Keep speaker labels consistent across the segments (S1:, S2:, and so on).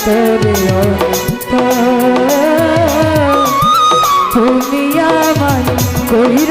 S1: অন্তরে তুমি আমার কইর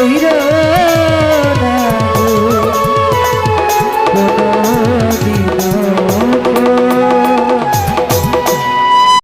S1: Oh, you know.